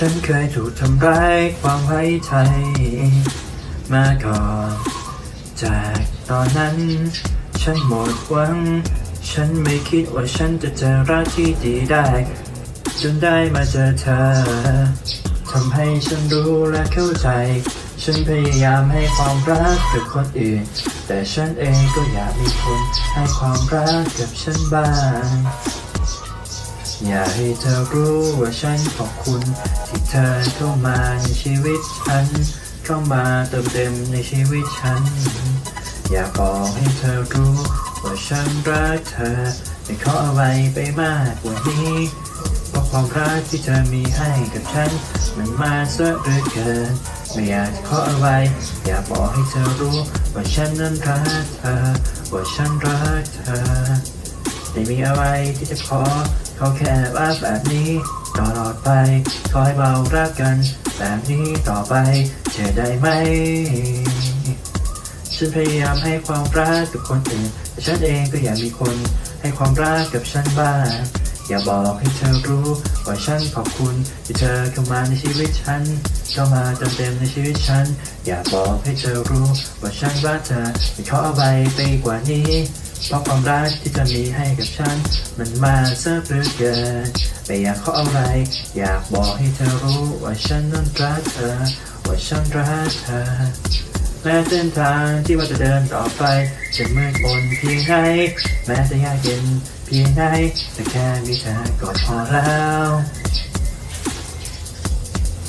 ฉันเคยถูกทำร้ายความไว้ใจ มาก่อนจากตอนนั้น ฉันหมดหวัง ฉันไม่คิดว่าฉันจะเจอรักที่ดีได้ จนได้มาเจอเธอทำให้ฉันรู้และเข้าใจ ฉันพยายามให้ความรักกับคนอื่น แต่ฉันเองก็อยากมีคนให้ความรักกับฉันบ้าง อยากให้เธอรู้ว่าฉันขอบคุณ ที่เธอเข้ามาในชีวิตฉัน เข้ามาเติมเต็มในชีวิตฉัน อยากบอกให้เธอรู้ ว่าฉันรักเธอ ไม่ขออะไรไปมากกว่านี้ เพราะความรักที่เธอมีให้กับฉัน มันมาซะเหลือเกิน ไม่อยากจะขออะไร อยากบอกให้เธอรู้ ว่าฉันนั้นรักเธอ ว่าฉันรักเธอไม่มีอะไรที่จะขอ เขาแค่รักแบบนี้ตลอดไป ขอให้เรารักกัน แบบนี้ต่อไปเชื่อได้ไหม ฉันพยายามให้ความรักกับคนอื่น แต่ฉันเองก็อยากมีคน ให้ความรักกับฉันบ้าง อย่าบอกให้เธอรู้ว่าฉันขอบคุณที่เธอเข้ามาในชีวิตฉัน เข้ามาเติมเต็มในชีวิตฉัน อย่าบอกให้เธอรู้ว่าฉันรักเธอไม่ขออะไรไปกว่านี้ เพราะความรักที่เธอมีให้กับฉัน มันมาซะเหลือเกินไม่อยากขออะไร อยากบอกให้เธอรู้ว่าฉันนั้นรักเธอ ว่าฉันรักเธอแม้เส้นทางที่ว่าจะเดินต่อไป จะมืดมนเพียงไหนแม้จะยากเย็นเพียงไหนแต่แค่มีเธอก็พอแล้ว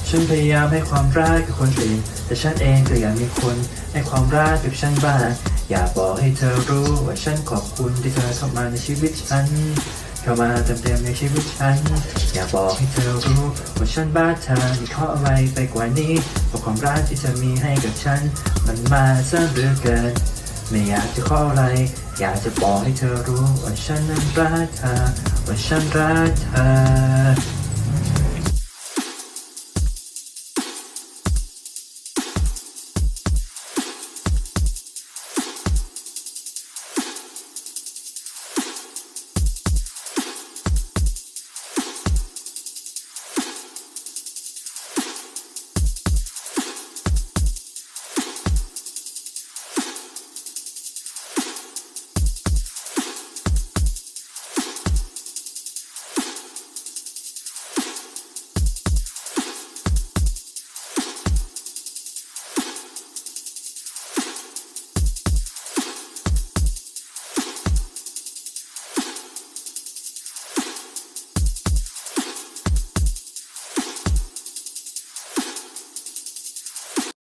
ฉันพยายามให้ความรักกับคนอื่น แต่ฉันเองก็อยากมีคนให้ความรักกับฉันบ้าง อยากบอกให้เธอรู้ว่าฉันขอบคุณที่เธอเข้ามาในชีวิตฉัน เข้ามาเติมเต็มในชีวิตฉัน อยากบอกให้เธอรู้ว่าฉันบ้าเธอม่ขออะไรไปกว่านี้เพราะความรักที่เธอมีให้กับฉัน มันมาซะเหลือเกิน ไม่อยากจะขออะไร อยากจะบอกให้เธอรู้ว่าฉันนั้นรักเธอว่าฉันรักเธอ